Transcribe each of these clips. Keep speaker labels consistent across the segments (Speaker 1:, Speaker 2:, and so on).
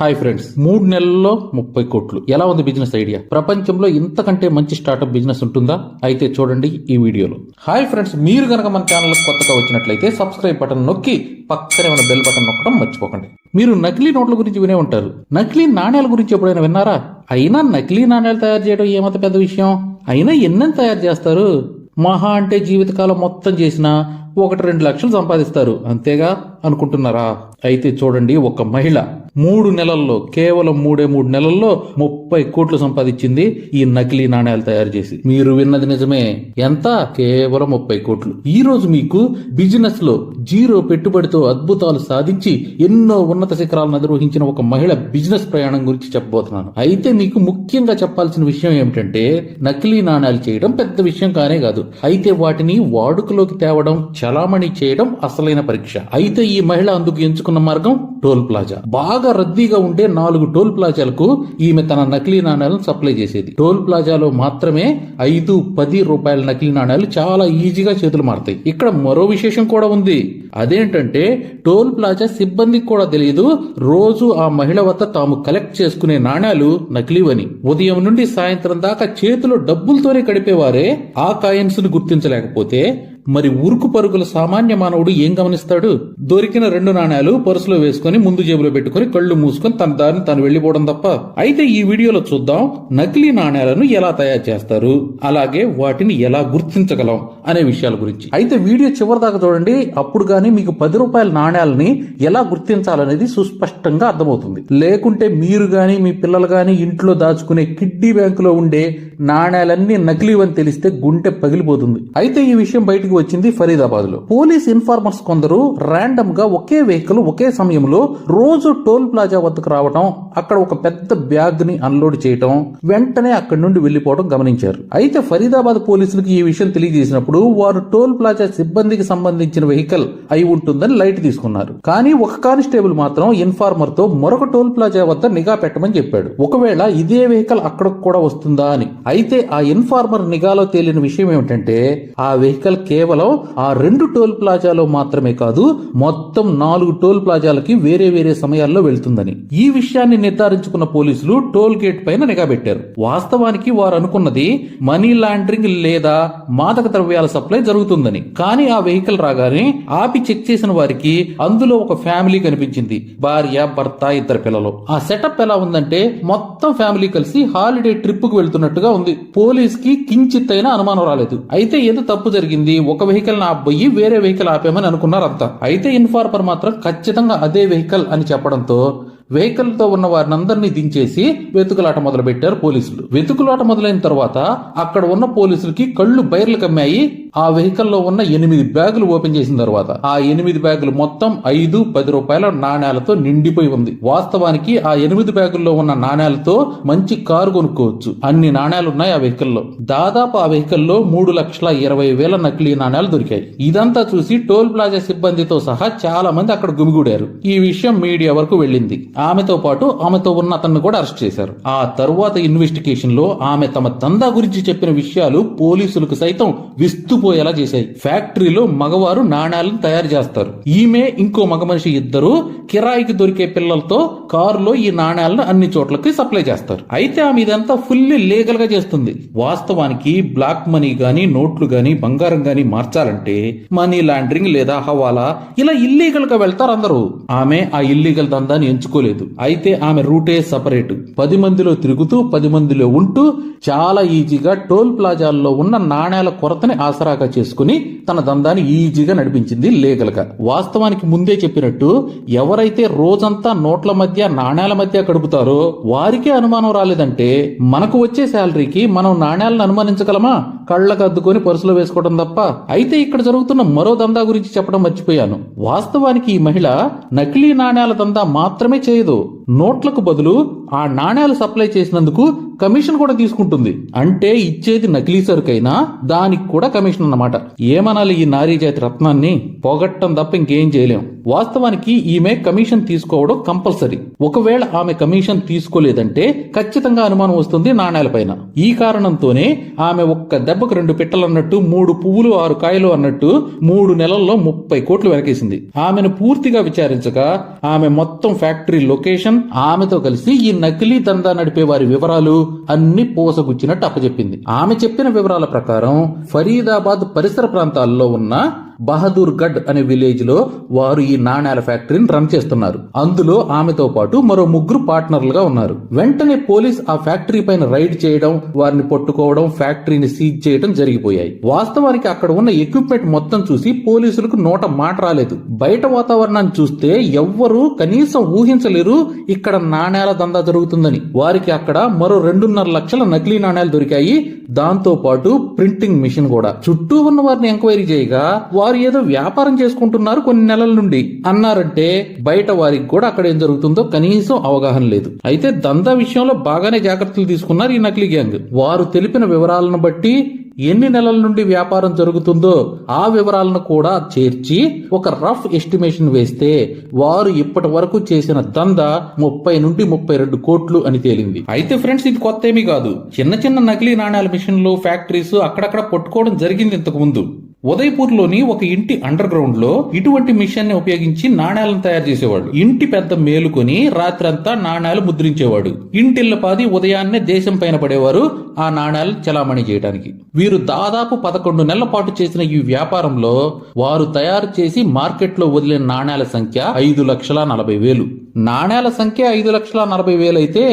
Speaker 1: Hi friends మూడు నెలల్లో ముప్పై కోట్లు. ఎలా ఉంది బిజినెస్ ఐడియా ప్రపంచంలో ఇంతకంటే మంచి స్టార్టప్ బిజినెస్ ఉంటుందా? అయితే చూడండి ఈ వీడియోలో. హాయ్ ఫ్రెండ్స్ మీరు కనుక మన ఛానల్ కొత్తగా వచ్చినట్లయితే సబ్స్క్రైబ్ బటన్ నొక్కి పక్కనే ఉన్న బెల్ బటన్ నొక్కడం మర్చిపోకండి. మీరు నకిలీ నోట్ల గురించి వినే ఉంటారు. నకిలీ నాణ్యాల గురించి ఎప్పుడైనా విన్నారా? అయినా నకిలీ నాణ్యాలు తయారు చేయడం ఏమంత పెద్ద విషయం? అయినా ఎన్నెన్ని తయారు చేస్తారు? మహా అంటే జీవితకాలం మొత్తం చేసినా ఒకటి రెండు లక్షలు సంపాదిస్తారు. అంతేగా? అనుకుంటున్నారా? అయితే చూడండి ఒక మహిళ మూడు నెలల్లో కేవలం మూడే మూడు నెలల్లో ముప్పై కోట్లు సంపాదించింది ఈ నకిలీ నాణ్యాలు తయారు చేసి. మీరు విన్నది నిజమే. ఎంత? కేవలం ముప్పై కోట్లు. ఈ రోజు మీకు బిజినెస్లో జీరో పెట్టుబడితో అద్భుతాలు సాధించి ఎన్నో ఉన్నత శిఖరాలను అధిరోహించిన ఒక మహిళ బిజినెస్ ప్రయాణం గురించి చెప్పబోతున్నాను. అయితే మీకు ముఖ్యంగా చెప్పాల్సిన విషయం ఏమిటంటే నకిలీ నాణ్యాలు చేయడం పెద్ద విషయం కానే కాదు. అయితే వాటిని వాడుకలోకి తేవడం చలామణి చేయడం అసలైన పరీక్ష. అయితే ఈ మహిళ అందుకు ఎంచుకున్న మార్గం టోల్ ప్లాజా. బాగా రద్దీగా ఉండే నాలుగు టోల్ ప్లాజాలకు ఈమె తన నకిలీ నాణ్యాలను సప్లై చేసేది. టోల్ ప్లాజాలో మాత్రమే ఐదు పది రూపాయల నకిలీ నాణ్యాలు చాలా ఈజీగా చేతులు మారుతాయి. ఇక్కడ మరో విశేషం కూడా ఉంది. అదేంటంటే టోల్ ప్లాజా సిబ్బందికి కూడా తెలియదు రోజు ఆ మహిళ వద్ద తాము కలెక్ట్ చేసుకునే నాణ్యాలు నకిలీవని. ఉదయం నుండి సాయంత్రం దాకా చేతిలో డబ్బులతోనే గడిపేవారే. ఆ కాయిన్స్ను గుర్తించలేకపోతే మరి ఉరుకు పరుగుల సామాన్య మానవుడు ఏం గమనిస్తాడు? దొరికిన రెండు నాణ్యాలు పరుసులో వేసుకుని ముందు జేబులో పెట్టుకుని కళ్ళు మూసుకొని తన దారిని తను వెళ్ళిపోవడం తప్ప. అయితే ఈ వీడియోలో చూద్దాం నకిలీ నాణ్యాలను ఎలా తయారు చేస్తారు? అలాగే వాటిని ఎలా గుర్తించగలం అనే విషయాల గురించి. అయితే వీడియో చివరి దాకా చూడండి. అప్పుడు గానీ మీకు పది రూపాయల నాణ్యాలని ఎలా గుర్తించాలనేది సుస్పష్టంగా అర్థమవుతుంది. లేకుంటే మీరు గాని మీ పిల్లలు గాని ఇంట్లో దాచుకునే కిడ్డీ బ్యాంకులో ఉండే నాణ్యాలన్నీ నకిలీవని తెలిస్తే గుండె పగిలిపోతుంది. అయితే ఈ విషయం బయటకు వచ్చింది ఫరీదాబాద్లో పోలీస్ ఇన్ఫార్మర్స్ కొందరు ర్యాండమ్గా ఒకే వెహికల్ ఒకే సమయంలో రోజు టోల్ ప్లాజా వద్దకు రావటం అక్కడ ఒక పెద్ద బ్యాగ్ని అన్లోడ్ చేయటం వెంటనే అక్కడి నుండి వెళ్ళిపోవడం గమనించారు. అయితే ఫరీదాబాద్ పోలీసులకు ఈ విషయం తెలియజేసినప్పుడు వారు టోల్ ప్లాజా సిబ్బందికి సంబంధించిన వెహికల్ అయి ఉంటుందని లైట్ తీసుకున్నారు. కానీ ఒక కానిస్టేబుల్ మాత్రం ఇన్ఫార్మర్తో మరొక టోల్ ప్లాజా వద్ద నిఘా పెట్టమని చెప్పాడు. ఒకవేళ ఇదే వెహికల్ అక్కడకు కూడా వస్తుందా అని. అయితే ఆ ఇన్ఫార్మర్ నిఘాలో తేలిన విషయం ఏమిటంటే ఆ వెహికల్ కేవలం ఆ రెండు టోల్ ప్లాజాలో మాత్రమే కాదు మొత్తం నాలుగు టోల్ ప్లాజాలకి వేరే వేరే సమయాల్లో వెళ్తుందని. ఈ విషయాన్ని నిర్ధారించుకున్న పోలీసులు టోల్ గేట్ పైన నిఘా పెట్టారు. వాస్తవానికి వారు అనుకున్నది మనీ లాండరింగ్ లేదా మాదక ద్రవ్యాల సప్లై జరుగుతుందని. కానీ ఆ వెహికల్ రాగానే ఆపి చెక్ చేసిన వారికి అందులో ఒక ఫ్యామిలీ కనిపించింది. భార్య భర్త ఇద్దరు పిల్లలు. ఆ సెటప్ ఎలా ఉందంటే మొత్తం ఫ్యామిలీ కలిసి హాలిడే ట్రిప్కు వెళ్తున్నట్టుగా ఉంది. పోలీస్కి కించిత్ అయినా అనుమానం రాలేదు. అయితే ఏదో తప్పు జరిగింది ఒక వెహికల్ ఆపబోయి వేరే వెహికల్ ఆపామని అనుకున్నారు అంతా అయితే ఇన్ఫార్మర్ మాత్రం ఖచ్చితంగా అదే వెహికల్ అని చెప్పడంతో వెహికల్తో ఉన్న వారిని అందరినీ దించేసి వెతుకులాట మొదలుపెట్టారు పోలీసులు. వెతుకులాట మొదలైన తర్వాత అక్కడ ఉన్న పోలీసులకి కళ్ళు బైర్లు కమ్మాయి ఆ వెహికల్లో ఉన్న ఎనిమిది బ్యాగులు ఓపెన్ చేసిన తర్వాత ఆ ఎనిమిది బ్యాగులు మొత్తం ఐదు పది రూపాయల నాణ్యాలతో నిండిపోయి ఉంది. వాస్తవానికి ఆ ఎనిమిది బ్యాగుల్లో ఉన్న నాణ్యాలతో మంచి కారు కొనుక్కోవచ్చు. అన్ని నాణ్యాలు ఉన్నాయి ఆ వెహికల్లో. దాదాపు ఆ వెహికల్లో మూడు లక్షల ఇరవై వేల నకిలీ నాణ్యాలు దొరికాయి. ఇదంతా చూసి టోల్ ప్లాజా సిబ్బందితో సహా చాలా మంది అక్కడ గుమిగూడారు. ఈ విషయం మీడియా వరకు వెళ్ళింది. ఆమెతో పాటు ఆమెతో ఉన్న అతన్ని కూడా అరెస్ట్ చేశారు. ఆ తరువాత ఇన్వెస్టిగేషన్లో ఆమె తమ దందా గురించి చెప్పిన విషయాలు పోలీసులకు సైతం విస్తుపోయేలా చేశాయి. ఫ్యాక్టరీలో మగవారు నాణ్యాలను తయారు చేస్తారు. ఈమె ఇంకో మగ మనిషి ఇద్దరు కిరాయికి దొరికే పిల్లలతో కారులో ఈ నాణాలను అన్ని చోట్లకి సప్లై చేస్తారు. అయితే ఆమె ఇదంతా ఫుల్లీ లీగల్గా చేస్తుంది. వాస్తవానికి బ్లాక్ మనీ గాని నోట్లు గాని బంగారం గాని మార్చాలంటే మనీ లాండరింగ్ లేదా హవాలా ఇలా ఇల్లీగల్గా వెళ్తారు అందరూ. ఆమె ఆ ఇల్లీగల్ దందాన్ని ఎంచుకోలేదు అయితే ఆమె రూటే సపరేట్. పది మందిలో తిరుగుతూ పది మందిలో ఉంటూ చాలా ఈజీగా టోల్ ప్లాజాల్లో ఉన్న నాణ్యాల కొరతని ఆసరాగా చేసుకుని తన దందాన్ని ఈజీగా నడిపించింది లీగల్ వాస్తవానికి ముందే చెప్పినట్టు ఎవరైతే రోజంతా నోట్ల మధ్య నాణ్యాల మధ్య గడుపుతారో వారికే అనుమానం రాలేదంటే మనకు వచ్చే శాలరీకి మనం నాణ్యాలను అనుమానించగలమా? కళ్ళకు అద్దుకొని పర్సులో వేసుకోవడం తప్ప. అయితే ఇక్కడ జరుగుతున్న మరో దందా గురించి చెప్పడం మర్చిపోయాను. వాస్తవానికి ఈ మహిళ నకిలీ నాణ్యాల దందా మాత్రమే చేయదు నోట్లకు బదులు ఆ నాణ్యాలు సప్లై చేసినందుకు కమిషన్ కూడా తీసుకుంటుంది. అంటే ఇచ్చేది నకిలీ సరుకైనా దానికి కూడా కమిషన్ అన్నమాట. ఏమనాలి ఈ నారీ జాతి రత్నాన్ని? పొగట్టం తప్ప ఇంకేం చేయలేం. వాస్తవానికి ఈమె కమిషన్ తీసుకోవడం కంపల్సరీ. ఒకవేళ ఆమె కమిషన్ తీసుకోలేదంటే ఖచ్చితంగా అనుమానం వస్తుంది నాణేలపైన ఈ కారణంతోనే ఆమె ఒక్క దెబ్బకు రెండు పిట్టలు అన్నట్టు మూడు పువ్వులు ఆరు కాయలు అన్నట్టు మూడు నెలల్లో ముప్పై కోట్లు వెనకేసింది. ఆమెను పూర్తిగా విచారించగా ఆమె మొత్తం ఫ్యాక్టరీ లొకేషన్ ఆమెతో కలిసి ఈ నకిలీ దందా నడిపే వారి వివరాలు అన్ని పూసగుచ్చినట్టు అప్పచెప్పింది ఆమె చెప్పిన వివరాల ప్రకారం ఫరీదాబాద్ పరిసర ప్రాంతాల్లో ఉన్న బహదూర్ గఢ్ అనే విలేజ్లో వారు ఈ నాణేల ఫ్యాక్టరీని రన్ చేస్తున్నారు. అందులో ఆమెతో పాటు మరో ముగ్గురు పార్ట్నర్లుగా ఉన్నారు. వెంటనే పోలీస్ ఆ ఫ్యాక్టరీ పైన రైడ్ చేయడం వారిని పట్టుకోవడం ఫ్యాక్టరీని సీజ్ చేయడం జరిగిపోయాయి. వాస్తవానికి అక్కడ ఉన్న ఎక్విప్మెంట్ మొత్తం చూసి పోలీసులకు నోట మాట రాలేదు. బయట వాతావరణాన్ని చూస్తే ఎవ్వరూ కనీసం ఊహించలేరు ఇక్కడ నాణేల దందా జరుగుతుందని. వారికి అక్కడ మరో రెండున్నర లక్షల నకిలీ నాణేలు దొరికాయి. దాంతో పాటు ప్రింటింగ్ మిషన్ కూడా. చుట్టూ ఉన్న వారిని ఎంక్వైరీ చేయగా వారు ఏదో వ్యాపారం చేసుకుంటున్నారు కొన్ని నెలల నుండి అన్నారంటే బయట వారికి కూడా అక్కడ ఏం జరుగుతుందో కనీసం అవగాహన లేదు. అయితే దందా విషయంలో బాగానే జాగ్రత్తలు తీసుకున్నారు ఈ నకిలీ గ్యాంగ్. వారు తెలిపిన వివరాలను బట్టి ఎన్ని నెలల నుండి వ్యాపారం జరుగుతుందో ఆ వివరాలను కూడా చేర్చి ఒక రఫ్ ఎస్టిమేషన్ వేస్తే వారు ఇప్పటి వరకు చేసిన దంద ముప్పై నుండి ముప్పై రెండు కోట్లు అని తేలింది. అయితే ఫ్రెండ్స్ ఇది కొత్త ఏమీ కాదు. చిన్న చిన్న నకిలీ నాణ్యాల మిషన్లు ఫ్యాక్టరీస్ అక్కడక్కడ పట్టుకోవడం జరిగింది ఇంతకు ముందు. ఉదయపూర్లోని ఒక ఇంటి అండర్ గ్రౌండ్లో ఇటువంటి మిషన్ని ఉపయోగించి నాణేలను తయారు చేసేవాడు. ఇంటి పెద్ద మేలుకొని రాత్రంతా నాణేలు ముద్రించేవాడు. ఇంటిల్లపాది ఉదయాన్నే దేశం పైన పడేవారు ఆ నాణేలు చలామణి చేయడానికి వీరు దాదాపు పదకొండు నెలల పాటు చేసిన ఈ వ్యాపారంలో వారు తయారు చేసి మార్కెట్లో వదిలిన నాణేల సంఖ్య ఐదు లక్షల నలభై వేలు. నాణేల సంఖ్య ఐదు లక్షల నలభై వేలు అయితే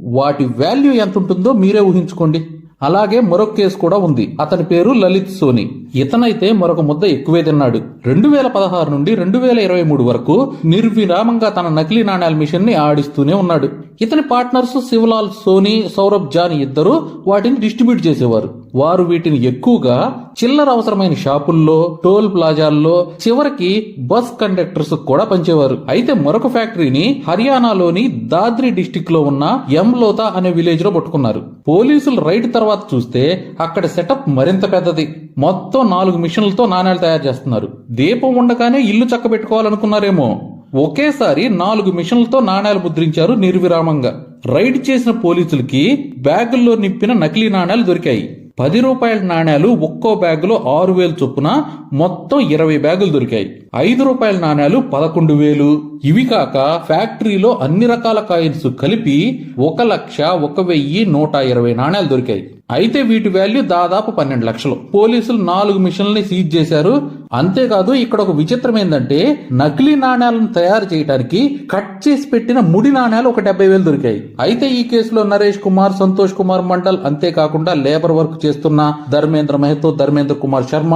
Speaker 1: వాటి వాల్యూ ఎంత ఉంటుందో మీరే ఊహించుకోండి. అలాగే మరొక కేసు కూడా ఉంది. అతని పేరు లలిత్ సోని. ఇతనైతే మరొక ముద్ద ఎక్కువే తిన్నాడు. రెండు వేల పదహారు నుండి రెండు వేల ఇరవై మూడు వరకు నిర్విరామంగా తన నకిలీ నాణ్యాల మిషన్ని ఆడిస్తూనే ఉన్నాడు. ఇతని పార్ట్నర్స్ శివలాల్ సోని సౌరభ్ జాన్ ఇద్దరు వాటిని డిస్ట్రిబ్యూట్ చేసేవారు. వారు వీటిని ఎక్కువగా చిల్లర అవసరమైన షాపుల్లో టోల్ ప్లాజాల్లో చివరికి బస్ కండక్టర్స్ కూడా పంచేవారు. అయితే మరొక ఫ్యాక్టరీని హర్యానాలోని దాద్రి డిస్టిక్లో ఉన్న ఎంలోతా అనే విలేజ్లో పట్టుకున్నారు. పోలీసులు రైడ్ తర్వాత చూస్తే అక్కడ సెటప్ మరింత పెద్దది. మొత్తం నాలుగు మిషన్లతో నాణేలు తయారు చేస్తున్నారు. దీపం ఉండగానే ఇల్లు చక్కబెట్టుకోవాలనుకున్నారేమో. ఒకేసారి నాలుగు మిషన్లతో నాణేలు ముద్రించారు నిర్విరామంగా. రైడ్ చేసిన పోలీసులకి బ్యాగుల్లో నింపిన నకిలీ నాణ్యాలు దొరికాయి. పది రూపాయల నాణేలు ఒక్కో బ్యాగులో ఆరు వేలు చొప్పున మొత్తం ఇరవై బ్యాగులు దొరికాయి. ఐదు రూపాయల నాణేలు పదకొండు వేలు. ఇవి కాక ఫ్యాక్టరీలో అన్ని రకాల కాయిన్స్ కలిపి ఒక లక్ష ఒక వెయ్యి నూట ఇరవై నాణేలు దొరికాయి. అయితే వీటి వాల్యూ దాదాపు పన్నెండు లక్షలు. పోలీసులు నాలుగు మిషన్లని సీజ్ చేశారు. అంతేకాదు ఇక్కడ ఒక విచిత్రం ఏంటంటే నకిలీ నాణేలను తయారు చేయడానికి కట్ చేసి పెట్టిన ముడి నాణేలు ఒక డెబ్బై వేలు దొరికాయి. అయితే ఈ కేసులో నరేష్ కుమార్ సంతోష్ కుమార్ మండల్ అంతేకాకుండా లేబర్ వర్క్ చేస్తున్న ధర్మేంద్ర మెహతో ధర్మేంద్ర కుమార్ శర్మ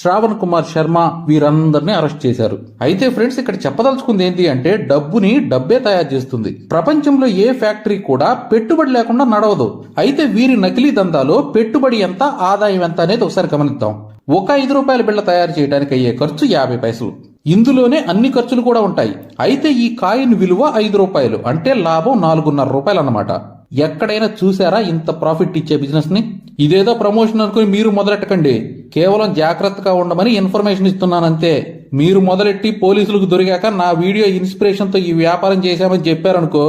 Speaker 1: శ్రావణ్ కుమార్ శర్మ వీరందరినీ అరెస్ట్ చేశారు. అయితే ఫ్రెండ్స్ ఇక్కడ చెప్పదలుచుకుంది ఏంటి అంటే డబ్బుని డబ్బే తయారు చేస్తుంది. ప్రపంచంలో ఏ ఫ్యాక్టరీ కూడా పెట్టుబడి లేకుండా నడవదు. అయితే వీరి నకిలీ దందాలో పెట్టుబడి ఎంత ఆదాయం ఎంత అనేది ఒకసారి గమనిద్దాం. ఒక ఐదు రూపాయల బిళ్ళ తయారు చేయడానికి అయ్యే ఖర్చు యాభై పైసలు. ఇందులోనే అన్ని ఖర్చులు కూడా ఉంటాయి. అయితే ఈ కాయిన్ విలువ ఐదు రూపాయలు అంటే లాభం నాలుగున్నర రూపాయలు అన్నమాట. ఎక్కడైనా చూసారా ఇంత ప్రాఫిట్ ఇచ్చే బిజినెస్ని ఇదేదో ప్రమోషన్ అనుకుని మీరు మొదలెట్టకండి. కేవలం జాగ్రత్తగా ఉండమని ఇన్ఫర్మేషన్ ఇస్తున్నానంతే. మీరు మొదలెట్టి పోలీసులకు దొరికాక నా వీడియో ఇన్స్పిరేషన్తో ఈ వ్యాపారం చేశామని చెప్పారనుకో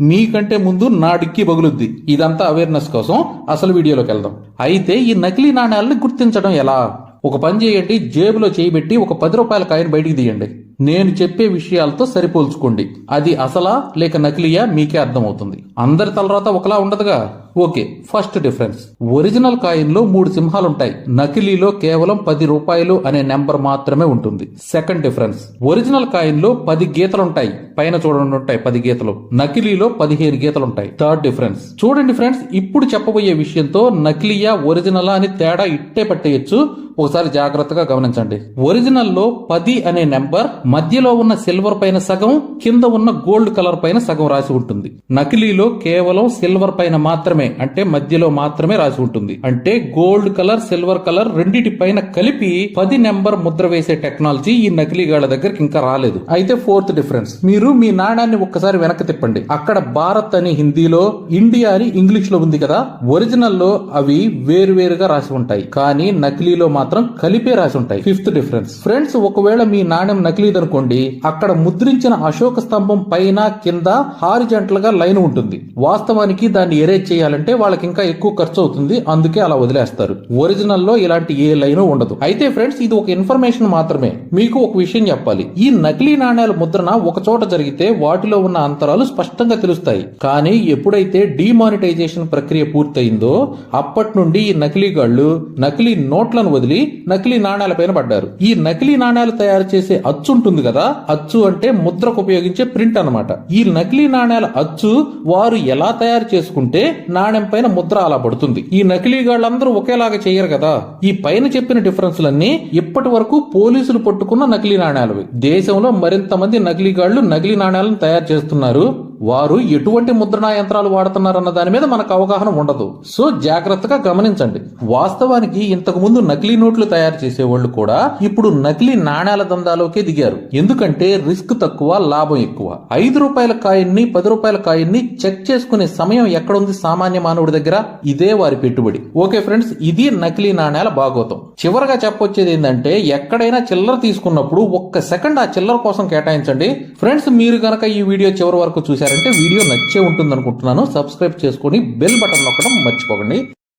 Speaker 1: మీకంటే ముందు నా డిక్కి బగులుద్ది ఇదంతా అవేర్నెస్ కోసం అసలు వీడియోలోకి వెళ్దాం. అయితే ఈ నకిలీ నాణ్యాలను గుర్తించడం ఎలా? ఒక పని చేయండి జేబులో చేయబెట్టి ఒక పది రూపాయల కాయను బయటికి తీయండి. నేను చెప్పే విషయాలతో సరిపోల్చుకోండి. అది అసలా లేక నకిలీయా? మీకే అర్థమవుతుంది. అందరి తలరాత ఒకలా ఉండదుగా? Okay first difference. ఒరిజినల్ కాయిన్లో మూడు సింహాలు ఉంటాయి నకిలీలో కేవలం పది రూపాయలు అనే నెంబర్ మాత్రమే ఉంటుంది. Second difference. ఒరిజినల్ కాయిన్లో పది గీతలు ఉంటాయి పైన చూడండి ఉంటాయి పది గీతలు. నకిలీలో పదిహేను గీతలు ఉంటాయి థర్డ్ డిఫరెన్స్. చూడండి ఫ్రెండ్స్ ఇప్పుడు చెప్పబోయే విషయంతో నకిలీయా ఒరిజినలా అని తేడా ఇట్టే పట్టేయచ్చు. ఒకసారి జాగ్రత్తగా గమనించండి. ఒరిజినల్లో పది అనే నెంబర్ మధ్యలో ఉన్న సిల్వర్ పైన సగం కింద ఉన్న గోల్డ్ కలర్ పైన సగం రాసి ఉంటుంది. నకిలీలో కేవలం సిల్వర్ పైన మాత్రమే మాత్రమే అంటే మధ్యలో మాత్రమే రాసి ఉంటుంది. అంటే గోల్డ్ కలర్ సిల్వర్ కలర్ రెండిటి పైన కలిపి పది నెంబర్ ముద్ర వేసే టెక్నాలజీ ఈ నకిలీగాళ్ళ దగ్గరికి ఇంకా రాలేదు. అయితే ఫోర్త్ డిఫరెన్స్. మీరు మీ నాణాన్ని ఒక్కసారి వెనక్కి తిప్పండి. అక్కడ భారత్ అని హిందీలో ఇండియా అని ఇంగ్లీష్లో ఉంది కదా ఒరిజినల్లో అవి వేరు వేరుగా రాసి ఉంటాయి. కానీ నకిలీలో మాత్రం కలిపే రాసి ఉంటాయి. Fifth difference. ఫ్రెండ్స్ ఒకవేళ మీ నాణ్యం నకిలీదనుకోండి అక్కడ ముద్రించిన అశోక స్తంభం పైన కింద హారిజంటల్గా లైన్ ఉంటుంది. వాస్తవానికి దాన్ని ఎరేజ్ చేయాలంటే వాళ్ళకి ఇంకా ఎక్కువ ఖర్చు అవుతుంది. అందుకే అలా వదిలేస్తారు. ఒరిజినల్లో ఇలాంటి ఏ లైన్ ఉండదు. అయితే ఫ్రెండ్స్ ఇది ఒక ఇన్ఫర్మేషన్ మాత్రమే. మీకు ఒక విషయం చెప్పాలి. ఈ నకిలీ నాణ్యాల ముద్రణ ఒక చోట జరిగితే వాటిలో ఉన్న అంతరాలు స్పష్టంగా తెలుస్తాయి. కానీ ఎప్పుడైతే డిమానిటైజేషన్ ప్రక్రియ పూర్తయిందో అప్పటి నుండి ఈ నకిలీగాళ్ళు నకిలీ నోట్లను వదిలి నకిలీ నాణ్యాల పైన పడ్డారు. ఈ నకిలీ నాణ్యాలు తయారు చేసే అచ్చు ఉంటుంది కదా? అచ్చు అంటే ముద్రకు ఉపయోగించే ప్రింట్ అన్నమాట. ఈ నకిలీ నాణ్యాల అచ్చు వారు ఎలా తయారు చేసుకుంటే నాణ్యం పైన ముద్ర అలా పడుతుంది. ఈ నకిలీగాళ్ళందరూ ఒకేలాగా చేయరు కదా. ఈ పైన చెప్పిన డిఫరెన్స్లన్నీ ఇప్పటి వరకు పోలీసులు పట్టుకున్న నకిలీ నాణ్యాలు దేశంలో మరింత మంది నకిలీగాళ్ళు నకిలీ నాణ్యాలను తయారు చేస్తున్నారు. వారు ఎటువంటి ముద్రణా యంత్రాలు వాడుతున్నారన్న దాని మీద మనకు అవగాహన ఉండదు. సో జాగ్రత్తగా గమనించండి. వాస్తవానికి ఇంతకు ముందు నకిలీ నోట్లు తయారు చేసేవాళ్ళు కూడా ఇప్పుడు నకిలీ నాణ్యాల దందాలోకే దిగారు. ఎందుకంటే రిస్క్ తక్కువ లాభం ఎక్కువ. ఐదు రూపాయల కాయిన్ని పది రూపాయల కాయిన్ని చెక్ చేసుకునే సమయం ఎక్కడుంది సామాన్య మానవుడి దగ్గర? ఇదే వారి పెట్టుబడి. ఓకే ఫ్రెండ్స్ ఇది నకిలీ నాణ్యాల భాగోతం. చివరగా చెప్పొచ్చేది ఏంటంటే ఎక్కడైనా చిల్లర తీసుకున్నప్పుడు ఒక్క సెకండ్ ఆ చిల్లర కోసం కేటాయించండి. ఫ్రెండ్స్ మీరు గనక ఈ వీడియో చివరి వరకు చేశారంటే వీడియో నచ్చే ఉంటుంది అనుకుంటున్నాను సబ్స్క్రైబ్ చేసుకొని బెల్ బటన్ నొక్కడం మర్చిపోకండి.